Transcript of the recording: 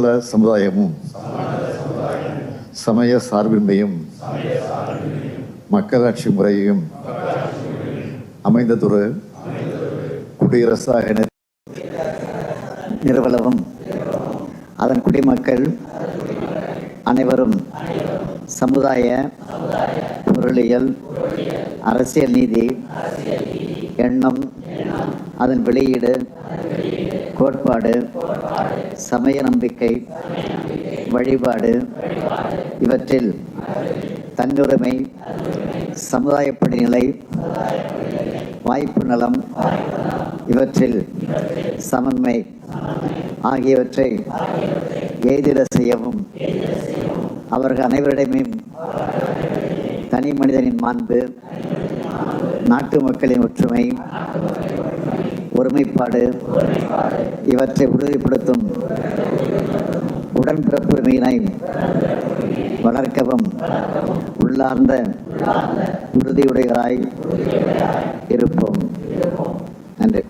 சமுதாயமும் சமய சார்பின்மையும் மக்களாட்சி முறையும் அமைந்ததொரு குடியரசாக நிறு- அதன் குடிமக்கள் அனைவரும் சமுதாய பொருளியல் அரசியல் நீதி எண்ணம் அதன் வெளியீடு கோட்பாடு சமய நம்பிக்கை வழிபாடு இவற்றில் தன்னுரிமை சமுதாய படிநிலை வாய்ப்பு நலம் இவற்றில் சமன்மை ஆகியவற்றை எய்திட செய்யவும் அவர்கள் அனைவரிடமே தனி மனிதனின் மாண்பு நாட்டு மக்களின் ஒற்றுமை ஒருமைப்பாடு இவற்றை உறுதிப்படுத்தும் உடன்பிறப்புரிமையினை வளர்க்கவும் உள்ளார்ந்த உறுதியுடையராய் இருப்போம். நன்றி.